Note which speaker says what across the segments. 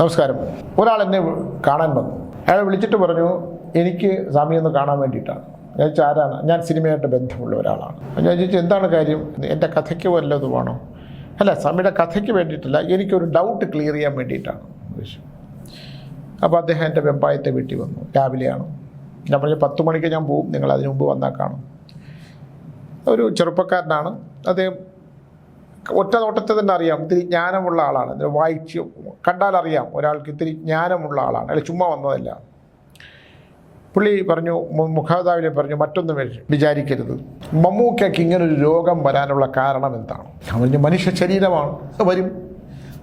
Speaker 1: നമസ്കാരം. ഒരാൾ എന്നെ കാണാൻ വന്നു. അയാൾ വിളിച്ചിട്ട് പറഞ്ഞു എനിക്ക് സ്വാമിയൊന്ന് കാണാൻ വേണ്ടിയിട്ടാണ്. ഞാൻ ആരാണ്? ഞാൻ സിനിമയായിട്ട് ബന്ധമുള്ള ഒരാളാണ്. ഞാൻ ചോദിച്ചു എന്താണ് കാര്യം? എന്റെ കഥയ്ക്ക് വല്ലതുമാണോ അല്ല സ്വാമിയുടെ കഥയ്ക്ക് വേണ്ടിയിട്ടല്ല. എനിക്കൊരു ഡൗട്ട് ക്ലിയർ ചെയ്യാൻ വേണ്ടിയിട്ടാണ്. അപ്പോൾ അദ്ദേഹം എന്റെ വെമ്പായത്തെ വീട്ടിൽ വന്നു. രാവിലെയാണ്. ഞാൻ പറഞ്ഞു പത്ത് മണിക്ക് ഞാൻ പോവും. നിങ്ങൾ അതിനു മുമ്പ് വന്നാൽ കാണും. ഒരു ചെറുപ്പക്കാരനാണ്. അദ്ദേഹം ഒറ്റ നോട്ടത്തിൽ തന്നെ അറിയാം. ഇത്തിരി ജ്ഞാനമുള്ള ആളാണ്. വായിച്ച് കണ്ടാൽ അറിയാം ഒരാൾക്ക് ഇത്തിരി ജ്ഞാനമുള്ള ആളാണ്. അയാൾ ചുമ്മാ വന്നതല്ല. പുള്ളി പറഞ്ഞു മുഖാതാവിനെ പറഞ്ഞു മറ്റൊന്നും വിചാരിക്കരുത്. മമ്മൂക്കയ്ക്ക് ഇങ്ങനൊരു രോഗം വരാനുള്ള കാരണം എന്താണ്? പറഞ്ഞു മനുഷ്യ ശരീരമാണ്. വരും.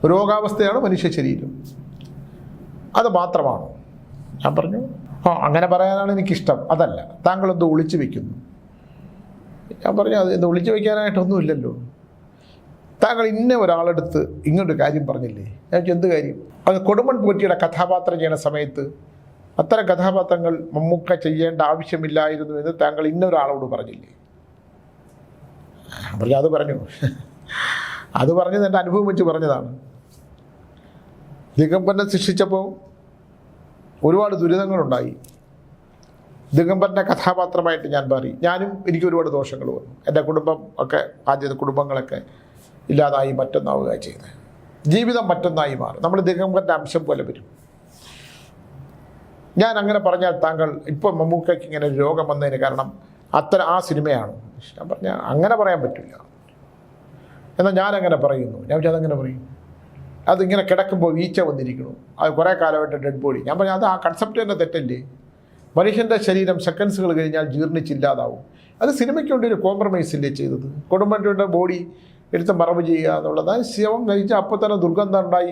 Speaker 1: രോഗാവസ്ഥയാണ് മനുഷ്യ ശരീരം. അത് മാത്രമാണ്. ഞാൻ പറഞ്ഞു ആ അങ്ങനെ പറയാനാണ് എനിക്കിഷ്ടം. അതല്ല താങ്കളെന്തോ ഒളിച്ചു വയ്ക്കുന്നു ഞാൻ പറഞ്ഞു അത് ഒളിച്ചു വെക്കാനായിട്ടൊന്നുമില്ലല്ലോ. താങ്കൾ ഇന്ന ഒരാളെടുത്ത് ഇങ്ങനൊരു കാര്യം പറഞ്ഞില്ലേ? ഞാൻ എന്ത് കാര്യം? അത് കൊടുമൺ പോറ്റിയുടെ കഥാപാത്രം ചെയ്യുന്ന സമയത്ത് അത്തരം കഥാപാത്രങ്ങൾ മമ്മൂക്ക ചെയ്യേണ്ട ആവശ്യമില്ലായിരുന്നു എന്ന് താങ്കൾ ഇന്ന ഒരാളോട് പറഞ്ഞില്ലേ? പറഞ്ഞു അത് പറഞ്ഞു. അത് പറഞ്ഞത് എന്റെ അനുഭവം വെച്ച് പറഞ്ഞതാണ്. ദിഗംബരനെ ശിക്ഷിച്ചപ്പോൾ ഒരുപാട് ദുരിതങ്ങളുണ്ടായി. ദിഗംബരന്റെ കഥാപാത്രമായിട്ട് ഞാൻ മാറി. ഞാനും എനിക്ക് ഒരുപാട് ദോഷങ്ങൾ വന്നു. എന്റെ കുടുംബം ഒക്കെ ആദ്യത്തെ കുടുംബങ്ങളൊക്കെ ഇല്ലാതായി മറ്റൊന്നാവുക ചെയ്യുന്നത്. ജീവിതം മറ്റൊന്നായി മാറും. നമ്മൾ ദിഗംബരന്റെ അംശം പോലെ വരും. ഞാൻ അങ്ങനെ പറഞ്ഞാൽ താങ്കൾ ഇപ്പോൾ മമ്മൂക്കയ്ക്ക് ഇങ്ങനെ ഒരു രോഗം വന്നതിന് കാരണം അത്ര ആ സിനിമയാണ്. ഞാൻ പറഞ്ഞ അങ്ങനെ പറയാൻ പറ്റില്ല. എന്നാൽ ഞാൻ അങ്ങനെ പറയുന്നു. ഞാൻ അതങ്ങനെ പറയും. അതിങ്ങനെ കിടക്കുമ്പോൾ വീഴ്ച വന്നിരിക്കുന്നു. അത് കുറേ കാലമായിട്ട് ഡെഡ് ബോഡി. ഞാൻ പറഞ്ഞു അത് ആ കൺസെപ്റ്റ് തന്നെ തെറ്റല്ലേ? മനുഷ്യന്റെ ശരീരം സെക്കൻഡ്സുകൾ കഴിഞ്ഞാൽ ജീർണിച്ചില്ലാതാവും അത് സിനിമയ്ക്ക് വേണ്ടി ഒരു കോംപ്രമൈസ് ഇല്ലേ ചെയ്തത്? കുടുംബത്തിന്റെ ബോഡി എടുത്ത് മറവ് ചെയ്യുക എന്നുള്ളത്. ശിവം കഴിച്ച അപ്പോൾ തന്നെ ദുർഗന്ധം ഉണ്ടായി.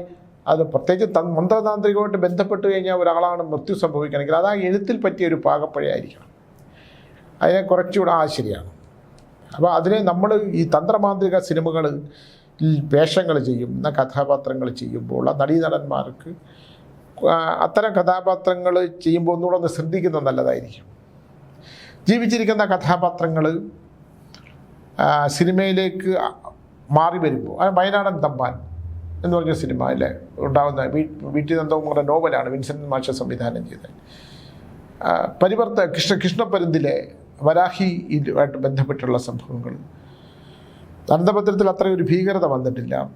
Speaker 1: അത് പ്രത്യേകിച്ച് മന്ത്രതാന്ത്രികമായിട്ട് ബന്ധപ്പെട്ട് കഴിഞ്ഞാൽ ഒരാളാണ് മൃത്യു സംഭവിക്കണമെങ്കിൽ അത് ആ എഴുത്തിൽ പറ്റിയ ഒരു പാകപ്പഴയായിരിക്കണം. അതിനെ കുറച്ചുകൂടെ ആ ശരിയാണ്. അപ്പോൾ അതിനെ നമ്മൾ ഈ തന്ത്രമാന്ത്രിക സിനിമകൾ വേഷങ്ങൾ ചെയ്യുന്ന കഥാപാത്രങ്ങൾ ചെയ്യുമ്പോൾ ആ നടീനടന്മാർക്ക് അത്തരം കഥാപാത്രങ്ങൾ ചെയ്യുമ്പോൾ ഒന്നുകൂടെ ഒന്ന് ശ്രദ്ധിക്കുന്നത് നല്ലതായിരിക്കും. ജീവിച്ചിരിക്കുന്ന കഥാപാത്രങ്ങൾ സിനിമയിലേക്ക് മാറി വരുമ്പോൾ ആ വയനാടൻ തമ്പാൻ എന്ന് പറഞ്ഞ സിനിമ അല്ലേ? ഉണ്ടാകുന്ന വീട്ടിൽ നന്ദകുമാറിന്റെ നോവലാണ് വിൻസെന്റ് മാഷ സംവിധാനം ചെയ്തത്. പരിവർത്ത കൃഷ്ണ കൃഷ്ണപരുന്തിലെ വരാഹി ഇതുമായിട്ട് ബന്ധപ്പെട്ടുള്ള സംഭവങ്ങൾ. അനന്തപത്രത്തിൽ അത്രയും ഒരു ഭീകരത വന്നിട്ടില്ല.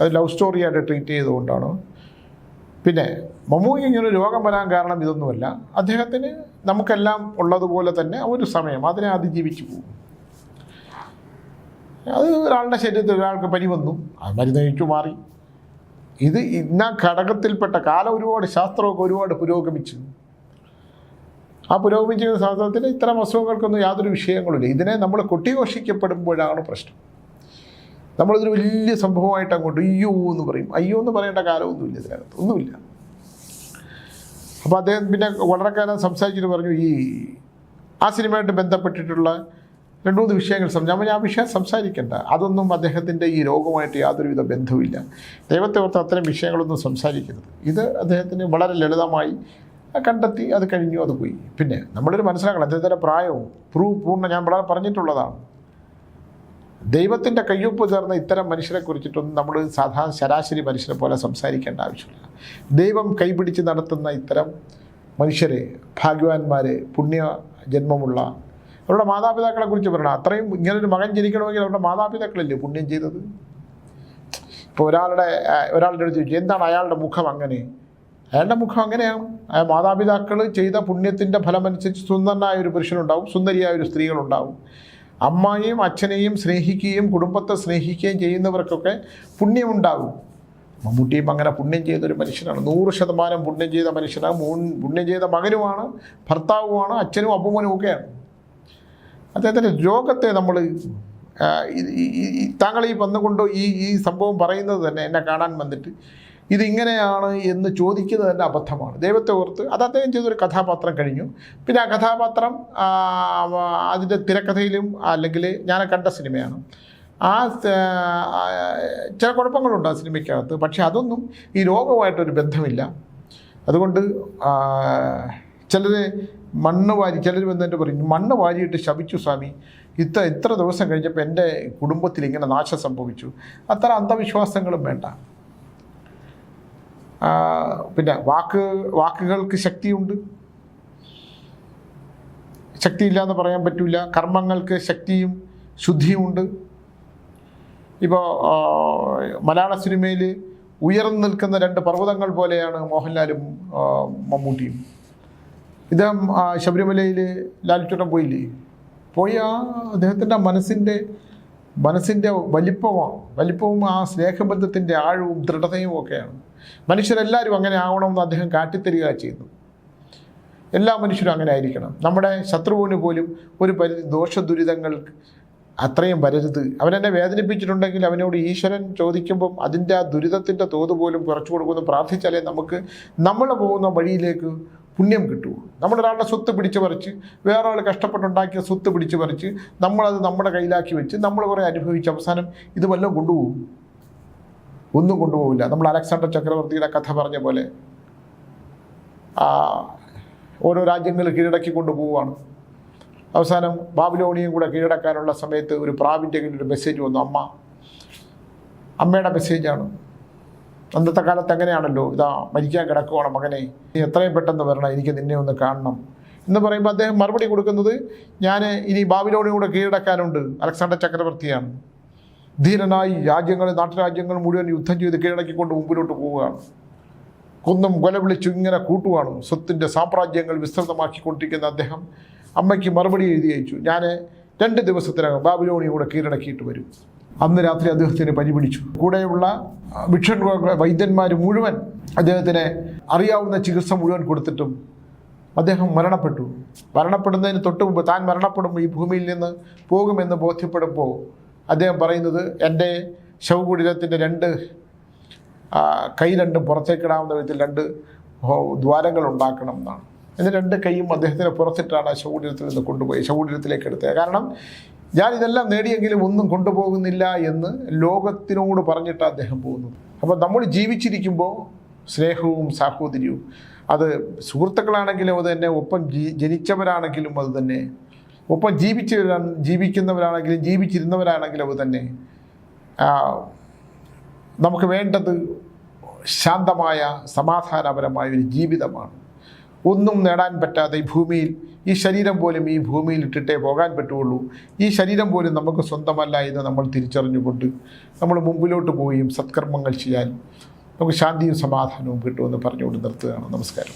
Speaker 1: അത് ലവ് സ്റ്റോറിയായിട്ട് ട്രീറ്റ് ചെയ്തുകൊണ്ടാണ്? പിന്നെ മമ്മൂക്ക് ഇങ്ങനെ രോഗം വരാൻ കാരണം ഇതൊന്നുമല്ല. അദ്ദേഹത്തിന് നമുക്കെല്ലാം ഉള്ളതുപോലെ തന്നെ ഒരു സമയം അതിനെ അതിജീവിച്ചു പോകും. അത് ഒരാളുടെ ശരീരത്തിൽ ഒരാൾക്ക് പനി വന്നു അത് മരുന്ന് കഴിച്ചു മാറി. ഇത് ഇന്ന ഘടകത്തിൽപ്പെട്ട കാലം ഒരുപാട് ശാസ്ത്രമൊക്കെ ഒരുപാട് പുരോഗമിച്ചു. ആ പുരോഗമിച്ചിരുന്ന ശാസ്ത്രത്തിൽ ഇത്തരം അസുഖങ്ങൾക്കൊന്നും യാതൊരു വിഷയങ്ങളില്ല ഇതിനെ നമ്മൾ കൊട്ടിഘോഷിക്കപ്പെടുമ്പോഴാണ് പ്രശ്നം. നമ്മളിതൊരു വലിയ സംഭവമായിട്ട് അങ്ങോട്ട് അയ്യോ എന്ന് പറയും. അയ്യോ എന്ന് പറയേണ്ട കാലമൊന്നുമില്ല ഇതിനകത്ത് ഒന്നുമില്ല. അപ്പോൾ അദ്ദേഹം പിന്നെ വളരെക്കാലം കാലം സംസാരിച്ചിട്ട് പറഞ്ഞു ഈ ആ സിനിമയായിട്ട് ബന്ധപ്പെട്ടിട്ടുള്ള രണ്ട് മൂന്ന് വിഷയങ്ങൾ സംസാരിച്ചു ഞാൻ വിഷയം സംസാരിക്കേണ്ട. അതൊന്നും അദ്ദേഹത്തിന്റെ ഈ രോഗമായിട്ട് യാതൊരുവിധ ബന്ധവുമില്ല. ദൈവത്തെ ഓർത്ത് അത്തരം വിഷയങ്ങളൊന്നും സംസാരിക്കരുത്. ഇത് അദ്ദേഹത്തിന് വളരെ ലളിതമായി കണ്ടെത്തി അത് കഴിഞ്ഞു അത് പോയി. പിന്നെ നമ്മളൊരു മനസ്സിലാക്കണം അദ്ദേഹത്തിന്റെ പ്രായവും പ്രൂ പൂർണ ഞാൻ വളരെ പറഞ്ഞിട്ടുള്ളതാണ്. ദൈവത്തിന്റെ കയ്യൊപ്പ് ചേർന്ന ഇത്തരം മനുഷ്യരെ കുറിച്ചിട്ടൊന്നും നമ്മൾ സാധാരണ ശരാശരി മനുഷ്യരെ പോലെ സംസാരിക്കേണ്ട ആവശ്യമില്ല. ദൈവം കൈപിടിച്ച് നടത്തുന്ന ഇത്തരം മനുഷ്യരെ ഭാഗ്യവാന്മാരെ പുണ്യ ജന്മമുള്ള അവരുടെ മാതാപിതാക്കളെ കുറിച്ച് പറയണം. അത്രയും ഇങ്ങനൊരു മകൻ ജനിക്കണമെങ്കിൽ അവരുടെ മാതാപിതാക്കളല്ലേ പുണ്യം ചെയ്തത്? ഇപ്പോൾ ഒരാളുടെ ഒരാളുടെ അടുത്ത് ചോദിച്ചു എന്താണ് അയാളുടെ മുഖം അങ്ങനെ? അയാളുടെ മുഖം അങ്ങനെയാണ്. അയാൾ മാതാപിതാക്കൾ ചെയ്ത പുണ്യത്തിന്റെ ഫലമനുസരിച്ച് സുന്ദരനായ ഒരു പുരുഷനുണ്ടാവും സുന്ദരിയായ ഒരു സ്ത്രീകളുണ്ടാവും. അമ്മായിയും അച്ഛനെയും സ്നേഹിക്കുകയും കുടുംബത്തെ സ്നേഹിക്കുകയും ചെയ്യുന്നവർക്കൊക്കെ പുണ്യമുണ്ടാകും. മമ്മൂട്ടിയും അങ്ങനെ പുണ്യം ചെയ്തൊരു മനുഷ്യനാണ്. നൂറ് ശതമാനം പുണ്യം ചെയ്ത മനുഷ്യനാണ്. പുണ്യം ചെയ്ത മകനുമാണ് ഭർത്താവുമാണ് അച്ഛനും അപ്പുമനും ഒക്കെയാണ്. അദ്ദേഹത്തിന്റെ രോഗത്തെ നമ്മൾ താങ്കൾ ഈ വന്നുകൊണ്ട് ഈ ഈ സംഭവം പറയുന്നത് തന്നെ എന്നെ കാണാൻ വന്നിട്ട് ഇതിങ്ങനെയാണ് എന്ന് ചോദിക്കുന്നത് തന്നെ അബദ്ധമാണ്. ദൈവത്തെ ഓർത്ത് അത് അദ്ദേഹം ചെയ്തൊരു കഥാപാത്രം കഴിഞ്ഞു. പിന്നെ ആ കഥാപാത്രം അതിന്റെ തിരക്കഥയിലും അല്ലെങ്കിൽ ഞാൻ കണ്ട സിനിമയാണ്. ആ, ചില കുഴപ്പങ്ങളുണ്ട് ആ സിനിമയ്ക്കകത്ത് പക്ഷേ അതൊന്നും ഈ രോഗമായിട്ടൊരു ബന്ധമില്ല. അതുകൊണ്ട് ചിലർ മണ്ണ് വാരി ചിലർ വന്നിട്ട് പറയും മണ്ണ് വാരിയിട്ട് ശപിച്ചു സ്വാമി. ഇത്ര ഇത്ര ദിവസം കഴിഞ്ഞപ്പോൾ എന്റെ കുടുംബത്തിൽ ഇങ്ങനെ നാശം സംഭവിച്ചു. അത്ര അന്ധവിശ്വാസങ്ങളും വേണ്ട. പിന്നെ വാക്ക് വാക്കുകൾക്ക് ശക്തിയുണ്ട്. ശക്തിയില്ല എന്ന് പറയാൻ പറ്റില്ല കർമ്മങ്ങൾക്ക് ശക്തിയും ശുദ്ധിയുമുണ്ട് ഇപ്പോൾ മലയാള സിനിമയിൽ ഉയർന്നു നിൽക്കുന്ന രണ്ട് പർവതങ്ങൾ പോലെയാണ് മോഹൻലാലും മമ്മൂട്ടിയും. ഇദ്ദേഹം ശബരിമലയിൽ ലാലിച്ചോട്ടം പോയില്ലേ? പോയി ആ അദ്ദേഹത്തിന്റെ മനസ്സിന്റെ മനസ്സിന്റെ വലിപ്പമാണ്. വലിപ്പവും ആ സ്നേഹബന്ധത്തിന്റെ ആഴവും ദൃഢതയും ഒക്കെയാണ്. മനുഷ്യരെല്ലാവരും അങ്ങനെ ആവണമെന്ന് അദ്ദേഹം കാട്ടിത്തരിക ചെയ്യുന്നു. എല്ലാ മനുഷ്യരും അങ്ങനെ ആയിരിക്കണം. നമ്മുടെ ശത്രുവിന് പോലും ഒരു പരിധി ദോഷദുരിതങ്ങൾ അത്രയും വരരുത്. അവനെന്നെ വേദനിപ്പിച്ചിട്ടുണ്ടെങ്കിൽ അവനോട് ഈശ്വരൻ ചോദിക്കുമ്പം അതിന്റെ ആ ദുരിതത്തിന്റെ തോത് പോലും കുറച്ചു കൊടുക്കുമെന്ന് പ്രാർത്ഥിച്ചാലേ നമുക്ക് നമ്മൾ പോകുന്ന വഴിയിലേക്ക് പുണ്യം കിട്ടുകയുള്ളൂ. നമ്മൾ ഒരാളുടെ സ്വത്ത് പിടിച്ചു പറിച്ച് വേറെ ആൾ കഷ്ടപ്പെട്ടുണ്ടാക്കിയ സ്വത്ത് പിടിച്ചു പറിച്ച് നമ്മളത് നമ്മുടെ കയ്യിലാക്കി വെച്ച് നമ്മൾ കുറേ അനുഭവിച്ച് അവസാനം ഇത് വല്ലതും കൊണ്ടുപോകും. ഒന്നും കൊണ്ടുപോകില്ല. നമ്മൾ അലക്സാണ്ടർ ചക്രവർത്തിയുടെ കഥ പറഞ്ഞ പോലെ ഓരോ രാജ്യങ്ങൾ കീഴടക്കി കൊണ്ടുപോവുകയാണ് അവസാനം ബാബിലോണിയും കൂടെ കീഴടക്കാനുള്ള സമയത്ത് ഒരു പ്രാവിന്റെ കയ്യിൽ ഒരു മെസ്സേജ് വന്നു. അമ്മ അമ്മയുടെ മെസ്സേജാണ് അന്നത്തെ കാലത്ത് അങ്ങനെയാണല്ലോ. ഇതാ മരിക്കാൻ കിടക്കുവാണ് മകനെ. നീ എത്രയും പെട്ടെന്ന് വരണം. എനിക്ക് നിന്നെ ഒന്ന് കാണണം. എന്ന് പറയുമ്പോൾ അദ്ദേഹം മറുപടി കൊടുക്കുന്നത് ഞാൻ ഇനി ബാബിലോണിയും കൂടെ കീഴടക്കാനുണ്ട്. അലക്സാണ്ടർ ചക്രവർത്തിയാണ്. ധീരനായി രാജ്യങ്ങൾ നാട്ടുരാജ്യങ്ങൾ മുഴുവൻ യുദ്ധം ചെയ്ത് കീഴടക്കിക്കൊണ്ട് മുമ്പിലോട്ട് പോവുകയാണ്. കൊന്നും കൊല വിളിച്ചു ഇങ്ങനെ കൂട്ടുവാണ്. സ്വത്തിന്റെ സാമ്രാജ്യങ്ങൾ വിസ്തൃതമാക്കിക്കൊണ്ടിരിക്കുന്ന അദ്ദേഹം അമ്മയ്ക്ക് മറുപടി എഴുതി അയച്ചു. ഞാൻ രണ്ട് ദിവസത്തിനകം ബാബിലോണി കൂടെ കീഴടക്കിയിട്ട് വരും. അന്ന് രാത്രി അദ്ദേഹത്തിന് പനി പിടിച്ചു കൂടെയുള്ള ഭിക്ഷൻ വൈദ്യന്മാർ മുഴുവൻ അദ്ദേഹത്തിന് അറിയാവുന്ന ചികിത്സ മുഴുവൻ കൊടുത്തിട്ടും അദ്ദേഹം മരണപ്പെട്ടു. മരണപ്പെടുന്നതിന് തൊട്ട് മുമ്പ് താൻ മരണപ്പെടുമ്പോൾ ഈ ഭൂമിയിൽ നിന്ന് പോകുമെന്ന് ബോധ്യപ്പെടുമ്പോൾ അദ്ദേഹം പറയുന്നത് എന്റെ ശവകുടീരത്തിന്റെ രണ്ട് കൈ രണ്ടും പുറത്തേക്കിടാവുന്ന വിധത്തിൽ രണ്ട് ദ്വാരങ്ങൾ ഉണ്ടാക്കണം എന്നാണ്. എന്നിട്ട് രണ്ട് കൈയും അദ്ദേഹത്തിന് പുറത്തിട്ടാണ് ശവകുടീരത്തിൽ നിന്ന് കൊണ്ടുപോയി ശവകുടീരത്തിലേക്ക് എടുത്തത്. കാരണം ഞാൻ ഇതെല്ലാം നേടിയെങ്കിലും ഒന്നും കൊണ്ടുപോകുന്നില്ല എന്ന് ലോകത്തിനോട് പറഞ്ഞിട്ട് അദ്ദേഹം പോകുന്നത്. അപ്പോൾ നമ്മൾ ജീവിച്ചിരിക്കുമ്പോൾ സ്നേഹവും സാഹോദര്യവും അത് സുഹൃത്തുക്കളാണെങ്കിലും അത് തന്നെ ഒപ്പം ജനിച്ചവരാണെങ്കിലും അത് തന്നെ ഒപ്പം ജീവിച്ചവരാ ജീവിക്കുന്നവരാണെങ്കിലും ജീവിച്ചിരുന്നവരാണെങ്കിലും അത് തന്നെ നമുക്ക് വേണ്ടത് ശാന്തമായ സമാധാനപരമായ ഒരു ജീവിതമാണ്. ഒന്നും നേടാൻ പറ്റാതെ ഈ ഭൂമിയിൽ ഈ ശരീരം പോലും ഈ ഭൂമിയിൽ ഇട്ടിട്ടേ പോകാൻ പറ്റുള്ളൂ. ഈ ശരീരം പോലും നമുക്ക് സ്വന്തമല്ല എന്ന് നമ്മൾ തിരിച്ചറിഞ്ഞുകൊണ്ട് നമ്മൾ മുമ്പിലോട്ട് പോവുകയും സത്കർമ്മങ്ങൾ ചെയ്യാൻ നമുക്ക് ശാന്തിയും സമാധാനവും കിട്ടുമെന്ന് പറഞ്ഞുകൊണ്ട് നിർത്തുകയാണ്. നമസ്കാരം.